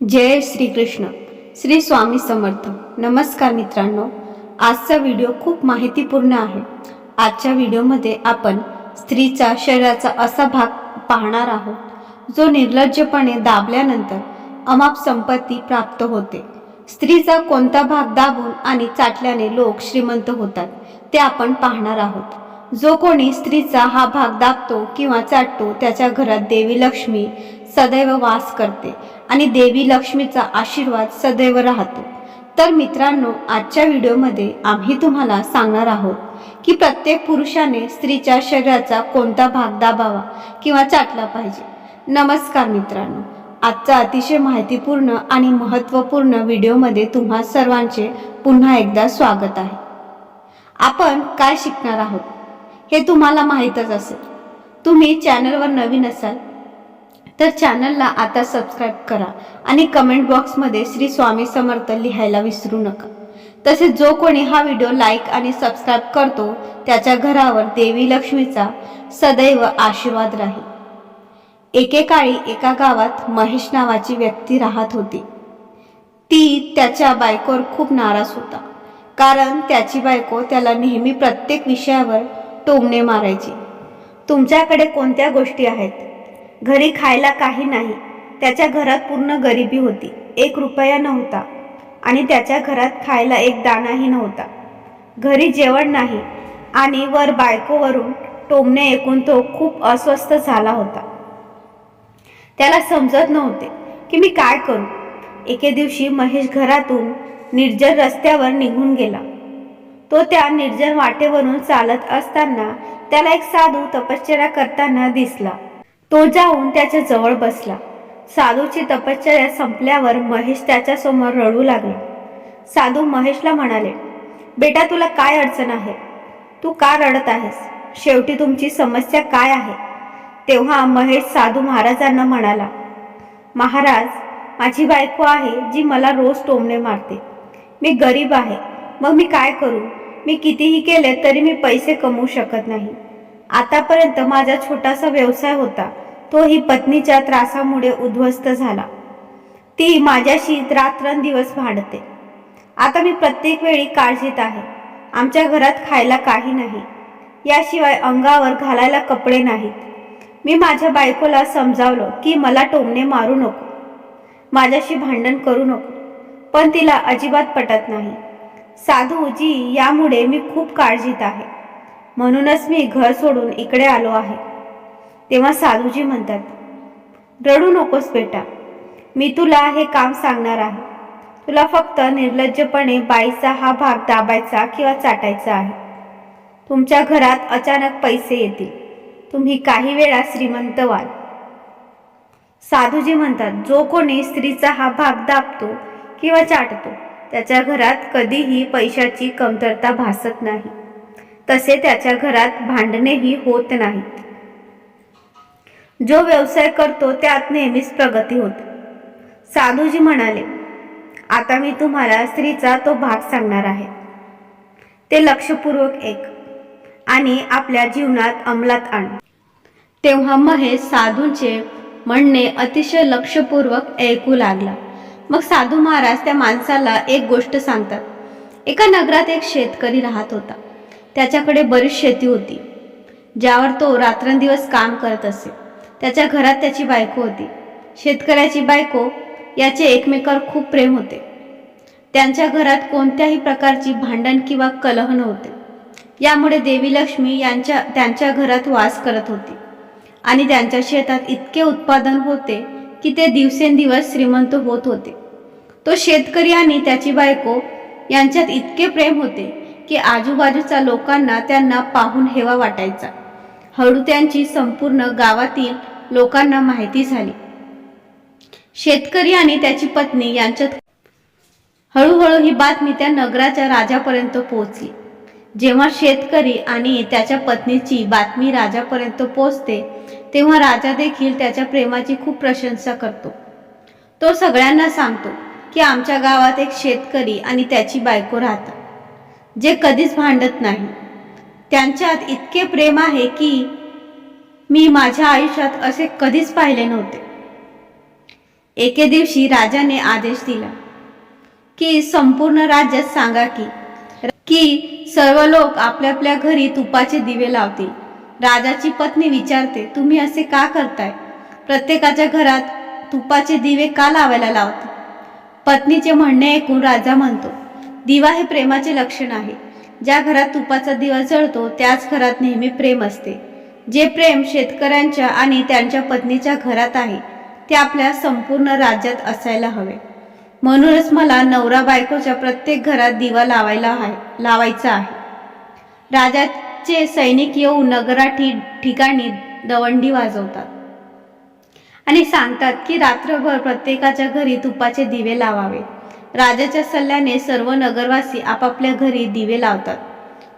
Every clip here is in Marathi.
जय श्रीकृष्ण. श्री स्वामी समर्थ. नमस्कार मित्रांनो. आजचा व्हिडिओ खूप माहितीपूर्ण आहे. आजच्या व्हिडिओमध्ये आपण स्त्रीचा शरीराचा असा भाग पाहणार आहोत जो निर्लज्जपणे दाबल्यानंतर अमाप संपत्ती प्राप्त होते. स्त्रीचा कोणता भाग दाबून आणि चाटल्याने लोक श्रीमंत होतात ते आपण पाहणार आहोत. जो कोणी स्त्रीचा हा भाग दाबतो किंवा चाटतो त्याच्या घरात देवी लक्ष्मी सदैव वास करते आणि देवी लक्ष्मीचा आशीर्वाद सदैव राहतो. तर मित्रांनो आजच्या व्हिडिओमध्ये आम्ही तुम्हाला सांगणार आहोत की प्रत्येक पुरुषाने स्त्रीच्या शरीराचा कोणता भाग दाबावा किंवा चाटला पाहिजे. नमस्कार मित्रांनो. आजचा अतिशय माहितीपूर्ण आणि महत्त्वपूर्ण व्हिडिओमध्ये तुम्हा सर्वांचे पुन्हा एकदा स्वागत आहे. आपण काय शिकणार आहोत हे तुम्हाला माहीतच असेल. तुम्ही चॅनलवर नवीन असाल तर चॅनलला आता सबस्क्राईब करा आणि कमेंट बॉक्समध्ये श्री स्वामी समर्थ लिहायला विसरू नका. तसेच जो कोणी हा व्हिडिओ लाईक आणि सबस्क्राईब करतो त्याच्या घरावर देवी लक्ष्मीचा सदैव आशीर्वाद राहील. एकेकाळी एका गावात महेश नावाची व्यक्ती राहत होती. ती त्याच्या बायकोवर खूप नाराज होता. कारण त्याची बायको त्याला नेहमी प्रत्येक विषयावर टोमणे मारायची. तुमच्याकडे कोणत्या गोष्टी आहेत? घरी खायला काही नाही. त्याच्या घरात पूर्ण गरिबी होती. एक रुपया नव्हता आणि त्याच्या घरात खायला एक दाणाही नव्हता. घरी जेवण नाही आणि वर बायकोवरून टोमणे ऐकून तो खूप अस्वस्थ झाला होता. त्याला समजत नव्हते की मी काय करू. एके दिवशी महेश घरातून निर्जन रस्त्यावर निघून गेला. तो त्या निर्जन वाटेवरून चालत असताना त्याला एक साधू तपश्चर्या करताना दिसला. तो जाऊन त्याच्याजवळ बसला. साधूची तपश्चर्या संपल्यावर महेश त्याच्यासमोर रडू लागला. साधू महेशला म्हणाले बेटा तुला काय अडचण आहे? तू का रडत आहेस? शेवटी तुमची समस्या काय आहे? तेव्हा महेश साधू महाराजांना म्हणाला महाराज माझी बायको आहे जी मला रोज टोमणे मारते. मी गरीब आहे. मग मी काय करू? मी कितीही केले तरी मी पैसे कमवू शकत नाही. आतापर्यंत माझा छोटासा व्यवसाय होता. तोही पत्नीच्या त्रासामुळे उद्ध्वस्त झाला. ती माझ्याशी रात्रंदिवस भांडते. आता मी प्रत्येक वेळी काळजीत आहे. आमच्या घरात खायला काही नाही. याशिवाय अंगावर घालायला कपडे नाहीत. मी माझ्या बायकोला समजावलं की मला टोमणे मारू नको. माझ्याशी भांडण करू नको. पण तिला अजिबात पटत नाही. साधूजी यामुळे मी खूप काळजीत आहे. म्हणूनच मी घर सोडून इकडे आलो आहे. तेव्हा साधूजी म्हणतात रडू नकोस बेटा. मी तुला हे काम सांगणार आहे. तुला फक्त निर्लज्जपणे बाईचा हा भाग दाबायचा किंवा चाटायचा आहे. तुमच्या घरात अचानक पैसे येतील. तुम्ही काही वेळा श्रीमंत व्हाल. साधूजी म्हणतात जो कोणी स्त्रीचा हा भाग दाबतो किंवा चाटतो त्याच्या घरात कधीही पैशाची कमतरता भासत नाही. तसे त्याच्या घरात भांडणेही होत नाहीत. जो व्यवसाय करतो त्यात नेहमीच प्रगती होत. साधूजी म्हणाले आता मी तुम्हाला स्त्रीचा तो भाग सांगणार आहे. ते लक्षपूर्वक एक आणि आपल्या जीवनात अंमलात आण. तेव्हा महेश साधूंचे म्हणणे अतिशय लक्षपूर्वक ऐकू लागला. मग साधू महाराज त्या माणसाला एक गोष्ट सांगतात. एका नगरात एक शेतकरी राहत होता. त्याच्याकडे बरीच शेती होती ज्यावर तो रात्रंदिवस काम करत असे. त्याच्या घरात त्याची बायको होती. शेतकऱ्याची बायको याचे एकमेकावर खूप प्रेम होते. त्यांच्या घरात कोणत्याही प्रकारची भांडण किंवा कलह नव्हते. यामुळे देवी लक्ष्मी यांच्या त्यांच्या घरात वास करत होती. आणि त्यांच्या शेतात इतके उत्पादन होते की ते दिवसेंदिवस श्रीमंत होत होते. तो शेतकरी आणि त्याची बायको यांच्यात इतके प्रेम होते की आजूबाजूच्या लोकांना त्यांना पाहून हेवा वाटायचा. हळू त्यांची संपूर्ण गावातील लोकांना माहिती झाली. शेतकरी आणि त्याची पत्नी यांच्यात हळूहळू ही बातमी त्या नगराच्या राजापर्यंत पोहोचली. जेव्हा शेतकरी आणि त्याच्या पत्नीची बातमी राजापर्यंत पोहोचते तेव्हा राजा देखील त्याच्या प्रेमाची खूप प्रशंसा करतो. तो सगळ्यांना सांगतो की आमच्या गावात एक शेतकरी आणि त्याची बायको राहतात. जे कधीच भांडत नाही. त्यांच्यात इतके प्रेम आहे की मी माझ्या आयुष्यात असे कधीच पाहिले नव्हते. एके दिवशी राजाने आदेश दिला की संपूर्ण राज्यात सांगा की की सर्व लोक आपल्या आपल्या घरी तुपाचे दिवे लावतील. राजाची पत्नी विचारते तुम्ही असे का करताय? प्रत्येकाच्या घरात तुपाचे दिवे का लावायला लावता? पत्नीचे म्हणणे ऐकून राजा म्हणतो दिवा हे प्रेमाचे लक्षण आहे. ज्या घरात तुपाचा दिवा जळतो त्याच घरात नेहमी प्रेम असते. जे प्रेम शेतकऱ्यांच्या आणि त्यांच्या पत्नीच्या घरात आहे ते आपल्या संपूर्ण राज्यात असायला हवे. म्हणूनच मला नवरा बायकोच्या प्रत्येक घरात दिवा लावायला आहे लावायचा आहे. राजाचे सैनिक येऊन नगराठी ठिकाणी दवंडी वाजवतात. आणि सांगतात की रात्रभर प्रत्येकाच्या घरी तुपाचे दिवे लावावे. राजाच्या सल्ल्याने सर्व नगरवासी आपापल्या घरी दिवे लावतात.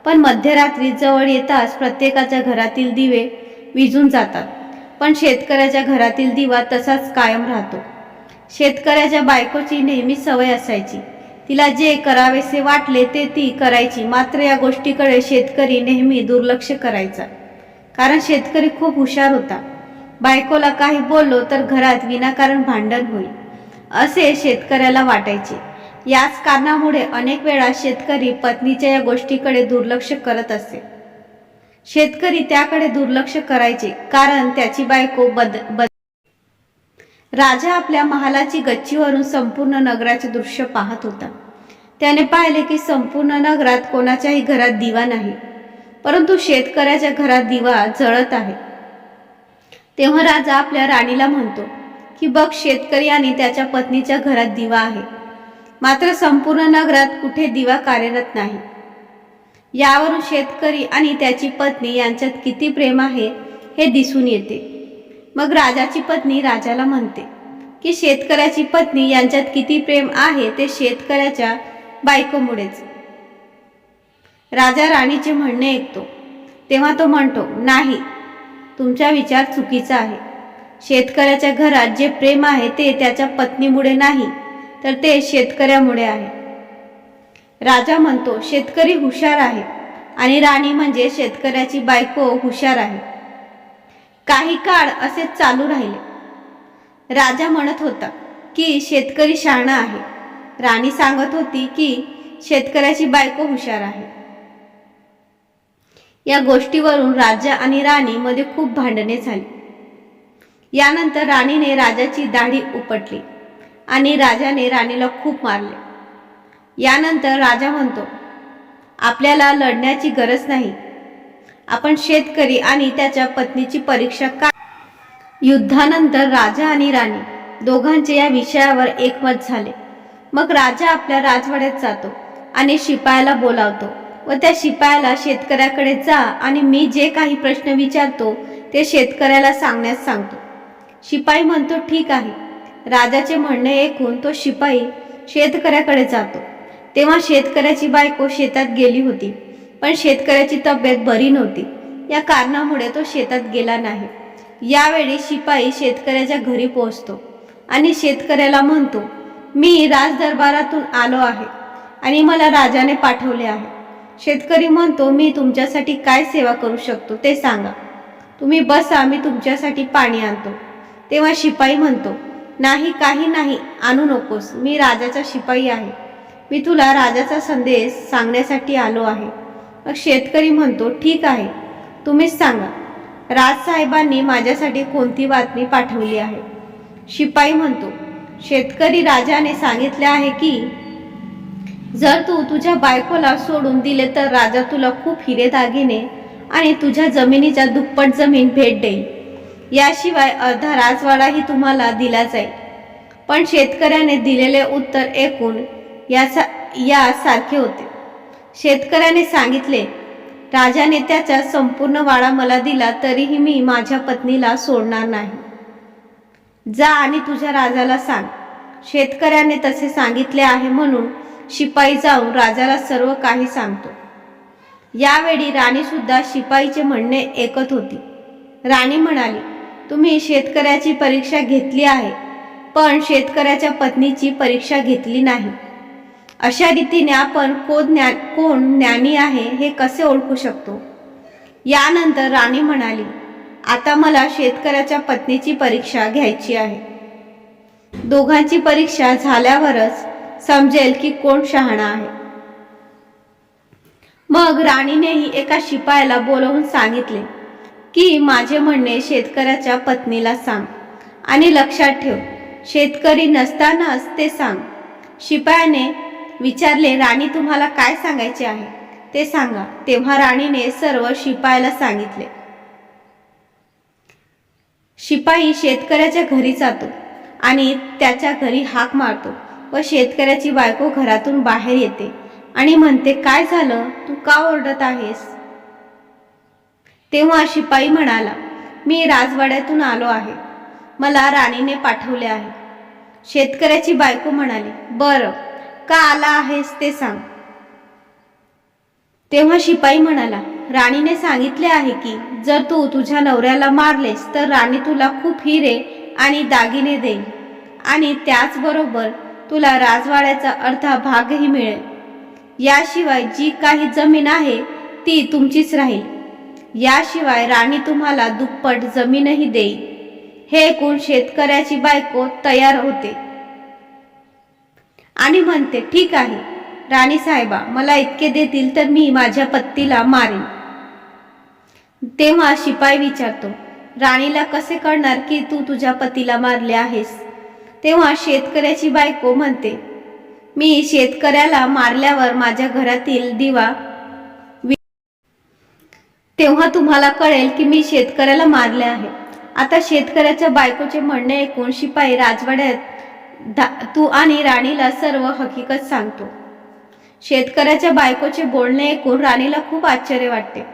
पण मध्यरात्री जवळ येताच प्रत्येकाच्या घरातील दिवे विजून जातात. पण शेतकऱ्याच्या घरातील दिवा तसाच कायम राहतो. शेतकऱ्याच्या बायकोची नेहमी सवय असायची. तिला जे करावेसे वाटले ते ती करायची. मात्र या गोष्टीकडे शेतकरी नेहमी दुर्लक्ष करायचा. कारण शेतकरी खूप हुशार होता. बायकोला काही बोललो तर घरात विनाकारण भांडण होईल. असे शेतकऱ्याला वाटायचे. याच कारणामुळे अनेक वेळा शेतकरी पत्नीच्या या गोष्टीकडे दुर्लक्ष करत असे शेतकरी त्याकडे दुर्लक्ष करायचे कारण त्याची बायको बद बद राजा आपल्या महालाची गच्चीवरून संपूर्ण नगराचे दृश्य पाहत होता. त्याने पाहिले की संपूर्ण नगरात कोणाच्याही घरात दिवा नाही परंतु शेतकऱ्याच्या घरात दिवा जळत आहे. तेव्हा राजा आपल्या राणीला म्हणतो की बघ शेतकरी आणि त्याच्या पत्नीच्या घरात दिवा आहे. मात्र संपूर्ण नगरात कुठे दिवा कार्यरत नाही. यावरून शेतकरी आणि त्याची पत्नी यांच्यात किती प्रेम आहे हे दिसून येते. मग राजाची पत्नी राजाला म्हणते की शेतकऱ्याची पत्नी यांच्यात किती प्रेम आहे ते शेतकऱ्याच्या बायकोमुळेच. राजा राणीचे म्हणणे ऐकतो. तेव्हा तो म्हणतो नाही तुमचा विचार चुकीचा आहे. शेतकऱ्याच्या घरात जे प्रेम आहे ते त्याच्या पत्नीमुळे नाही. तर ते शेतकऱ्यामुळे आहे. राजा म्हणतो शेतकरी हुशार आहे आणि राणी म्हणजे शेतकऱ्याची बायको हुशार आहे. काही काळ असे चालू राहिले. राजा म्हणत होता की शेतकरी शहाणा आहे. राणी सांगत होती की शेतकऱ्याची बायको हुशार आहे. या गोष्टीवरून राजा आणि राणी मध्ये खूप भांडणे झाली. यानंतर राणीने राजाची दाढी उपटली. आणि राजाने राणीला खूप मारले. यानंतर राजा म्हणतो आपल्याला लढण्याची गरज नाही. आपण शेतकरी आणि त्याच्या पत्नीची परीक्षा का युद्धानंतर राजा आणि राणी दोघांचे या विषयावर एकमत झाले. मग राजा आपल्या राजवाड्यात जातो आणि शिपायाला बोलावतो व त्या शिपायाला शेतकऱ्याकडे जा आणि मी जे काही प्रश्न विचारतो ते शेतकऱ्याला सांगण्यास सांगतो. शिपाई म्हणतो ठीक आहे. राजाचे म्हणणे ऐकून तो शिपाई शेतकऱ्याकडे जातो. तेव्हा शेतकऱ्याची बायको शेतात गेली होती पण शेतकऱ्याची तब्येत बरी नव्हती. या कारणामुळे तो शेतात गेला नाही. यावेळी शिपाई शेतकऱ्याच्या घरी पोहोचतो आणि शेतकऱ्याला म्हणतो मी राजदरबारातून आलो आहे आणि मला राजाने पाठवले आहे. शेतकरी म्हणतो मी तुमच्यासाठी काय सेवा करू शकतो ते सांगा. तुम्ही बसा मी तुमच्यासाठी पाणी आणतो. तेव्हा शिपाई म्हणतो नाही काही नाही आणू नकोस. मी राजाचा शिपाई आहे. मी तुला राजाचा संदेश सांगण्यासाठी आलो आहे. मग शेतकरी म्हणतो ठीक आहे तुम्हीच सांगा. राजसाहेबांनी माझ्यासाठी कोणती बातमी पाठवली आहे? शिपाई म्हणतो शेतकरी राजाने सांगितले आहे की जर तू तुझ्या बायकोला सोडून दिले तर राजा तुला खूप हिरे दागिने आणि तुझ्या जमिनीच्या दुप्पट जमीन भेट देईल. याशिवाय अर्धा राजवाडाही तुम्हाला दिला जाईल. पण शेतकऱ्याने दिलेले उत्तर ऐकून याचा या सारखे होते. शेतकऱ्याने सांगितले राजाने त्याचा संपूर्ण वाडा मला दिला तरीही मी माझ्या पत्नीला सोडणार नाही. जा आणि तुझ्या राजाला सांग. शेतकऱ्याने तसे सांगितले आहे म्हणून शिपाई जाऊन राजाला सर्व काही सांगतो. यावेळी राणी सुद्धा शिपाईचे म्हणणे ऐकत होती. राणी म्हणाली तुम्ही शेतकऱ्याची परीक्षा घेतली आहे पण शेतकऱ्याच्या पत्नीची परीक्षा घेतली नाही. अशा रीतीने आपण कोण ज्ञान कोण ज्ञानी आहे हे कसे ओळखू शकतो? यानंतर राणी म्हणाली आता मला शेतकऱ्याच्या पत्नीची परीक्षा घ्यायची आहे. दोघांची परीक्षा झाल्यावरच समजेल की कोण शहाणा आहे. मग राणीनेही एका शिपायाला बोलवून सांगितले की माझे म्हणणे शेतकऱ्याच्या पत्नीला सांग आणि लक्षात ठेव शेतकरी नसतानाच ते सांग. शिपायाने विचारले राणी तुम्हाला काय सांगायचे आहे? ते सांगा. तेव्हा राणीने सर्व शिपायाला सांगितले. शिपाई शेतकऱ्याच्या घरी जातो आणि त्याच्या घरी हाक मारतो व शेतकऱ्याची बायको घरातून बाहेर येते आणि म्हणते काय झालं? तू का ओरडत आहेस? तेव्हा शिपाई म्हणाला मी राजवाड्यातून आलो आहे. मला राणीने पाठवले आहे. शेतकऱ्याची बायको म्हणाली बरं का आला आहेस ते सांग. तेव्हा शिपाई म्हणाला राणीने सांगितले आहे की जर तू तुझ्या नवऱ्याला मारलेस तर राणी तुला खूप हिरे आणि दागिने देईल. आणि त्याचबरोबर तुला राजवाड्याचा अर्धा भागही मिळेल. याशिवाय जी काही जमीन आहे ती तुमचीच राहील. याशिवाय राणी तुम्हाला दुप्पट जमीनही देईल हे ऐकून शेतकऱ्याची बायको तयार होते. आणि म्हणते ठीक आहे. राणी साहेबा मला इतके देतील तर मी माझ्या पत्तीला मारेन. तेव्हा शिपाई विचारतो राणीला कसे कळणार की तू तुझ्या पतीला मारले आहेस? तेव्हा शेतकऱ्याची बायको म्हणते मी शेतकऱ्याला मारल्यावर माझ्या घरातील दिवा तेव्हा तुम्हाला कळेल की मी शेतकऱ्याला मारले आहे. आता शेतकऱ्याच्या बायकोचे म्हणणे ऐकून शिपाई राजवाड्यात धा- तू आणि राणीला सर्व हकीकत सांगतो. शेतकऱ्याच्या बायकोचे बोलणे ऐकून राणीला खूप आश्चर्य वाटते.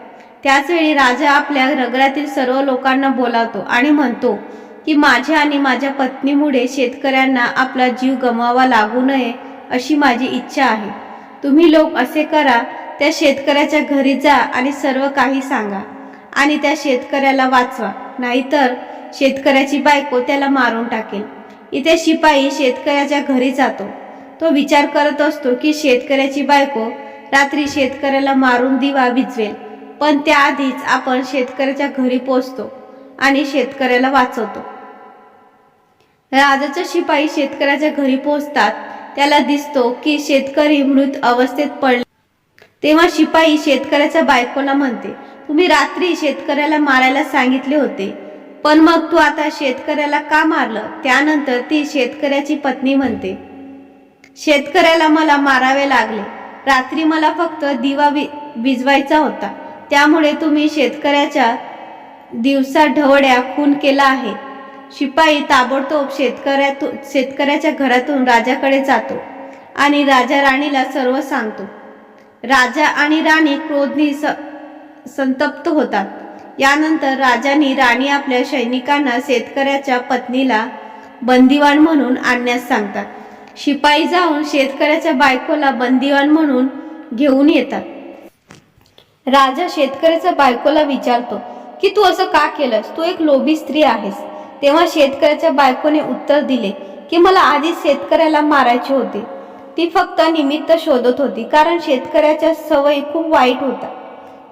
त्याचवेळी राजा आपल्या नगरातील सर्व लोकांना बोलावतो आणि म्हणतो की माझ्या आणि माझ्या पत्नीमुळे शेतकऱ्यांना आपला जीव गमवावा लागू नये अशी माझी इच्छा आहे. तुम्ही लोक असे करा त्या शेतकऱ्याच्या घरी जा आणि सर्व काही सांगा. आणि त्या शेतकऱ्याला वाचवा. नाहीतर शेतकऱ्याची बायको त्याला मारून टाकेल. इथे शिपाई शेतकऱ्याच्या घरी जातो. तो विचार करत असतो की शेतकऱ्याची बायको रात्री शेतकऱ्याला मारून दिवा विजवेल पण त्याआधीच आपण शेतकऱ्याच्या घरी पोचतो आणि शेतकऱ्याला वाचवतो. राजाचा शिपाई शेतकऱ्याच्या घरी पोचतात. त्याला दिसतो की शेतकरी मृत अवस्थेत पडले तेव्हा शिपाई शेतकऱ्याच्या बायकोला म्हणते तुम्ही रात्री शेतकऱ्याला मारायला सांगितले होते पण मग तू आता शेतकऱ्याला का मारलं? त्यानंतर ती शेतकऱ्याची पत्नी म्हणते शेतकऱ्याला मला मारावे लागले. रात्री मला फक्त दिवा वि विजवायचा होता. त्यामुळे तुम्ही शेतकऱ्याच्या दिवसा ढवड्या खून केला आहे. शिपाई ताबडतोब शेतकऱ्यातून शेतकऱ्याच्या घरातून राजाकडे जातो आणि राजा राणीला सर्व सांगतो. राजा आणि राणी क्रोधनी स संतप्त होतात. यानंतर राजानी राणी आपल्या सैनिकांना शेतकऱ्याच्या पत्नीला बंदिवान म्हणून आणण्यास सांगतात. शिपाई जाऊन शेतकऱ्याच्या बायकोला बंदिवान म्हणून घेऊन येतात. राजा शेतकऱ्याच्या बायकोला विचारतो की तू असं का केलंस? तू एक लोभी स्त्री आहेस. तेव्हा शेतकऱ्याच्या बायकोने उत्तर दिले की मला आधीच शेतकऱ्याला मारायचे होते. ती फक्त निमित्त शोधत होती कारण शेतकऱ्याच्या सवयी खूप वाईट होता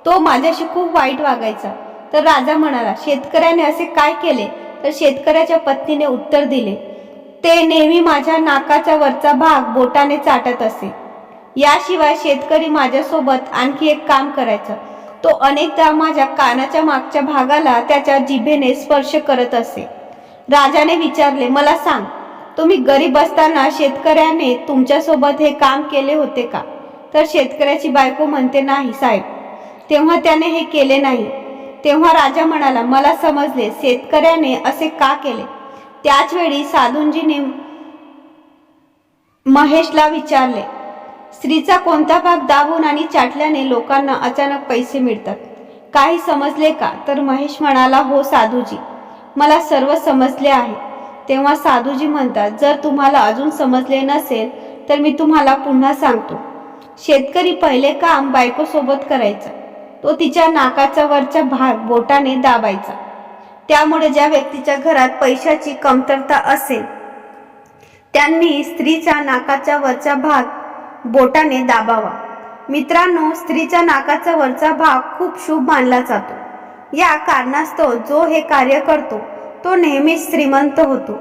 तो माझ्याशी खूप वाईट वागायचा. तर राजा म्हणाला शेतकऱ्याने असे काय केले? तर शेतकऱ्याच्या पत्नीने उत्तर दिले ते नेहमी माझ्या नाकाचा वरचा भाग बोटाने चाटत असे. याशिवाय शेतकरी माझ्यासोबत आणखी एक काम करायचा. तो अनेकदा माझ्या कानाच्या मागच्या भागाला त्याच्या जिभेने स्पर्श करत असे. राजाने विचारले मला सांग तुम्ही गरीब असताना शेतकऱ्याने तुमच्यासोबत हे काम केले होते का? तर शेतकऱ्याची बायको म्हणते नाही साहेब. तेव्हा त्याने हे केले नाही. तेव्हा राजा म्हणाला मला समजले शेतकऱ्याने असे का केले? त्याच वेळी साधूंजीने महेशला विचारले स्त्रीचा कोणता भाग दाबून आणि चाटल्याने लोकांना अचानक पैसे मिळतात? काही समजले का? तर महेश म्हणाला हो साधूजी. मला सर्व समजले आहे. तेव्हा साधूजी म्हणतात जर तुम्हाला अजून समजले नसेल तर मी तुम्हाला पुन्हा सांगतो. शेतकरी पहिले काम बायकोसोबत करायचा. तो तिच्या नाकाचा वरचा भाग बोटाने दाबायचा. त्यामुळे ज्या व्यक्तीच्या घरात पैशाची कमतरता असेल त्यांनी स्त्रीचा नाकाचा वरचा भाग बोटाने दाबावा. मित्रांनो स्त्रीच्या नाकाचा वरचा भाग खूप शुभ मानला जातो. या कारणास्तव जो हे कार्य करतो तो नेहमीच श्रीमंत होतो.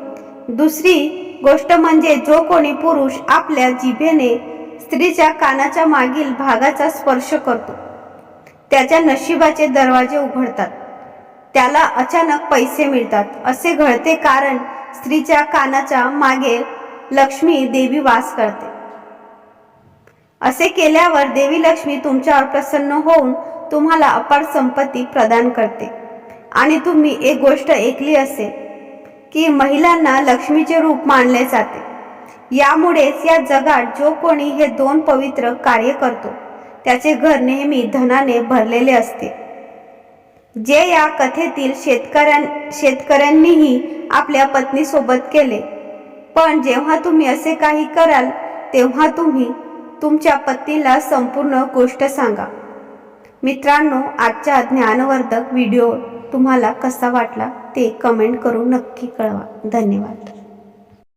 दुसरी गोष्ट म्हणजे जो कोणी पुरुष आपल्या जिभेने स्त्रीच्या कानाच्या मागील भागाचा स्पर्श करतो त्याच्या नशिबाचे दरवाजे उघडतात. त्याला अचानक पैसे मिळतात असे घडते कारण स्त्रीच्या कानाच्या मागे लक्ष्मी देवी वास करते. असे केल्यावर देवी लक्ष्मी तुमच्यावर प्रसन्न होऊन तुम्हाला अपार संपत्ती प्रदान करते. आणि तुम्ही एक गोष्ट ऐकली असेल की महिलांना लक्ष्मीचे रूप मानले जाते. यामुळेच या जगात जो कोणी हे दोन पवित्र कार्य करतो त्याचे घर नेहमी धनाने भरलेले असते. जे या कथेतील शेतकऱ्यां शेतकऱ्यांनीही आपल्या पत्नीसोबत केले. पण जेव्हा तुम्ही असे काही कराल तेव्हा तुम्ही तुमच्या पत्नीला संपूर्ण गोष्ट सांगा. मित्रांनो आजच्या ज्ञानवर्धक व्हिडिओ तुम्हाला कसा वाटला ते कमेंट करून नक्की कळवा. धन्यवाद.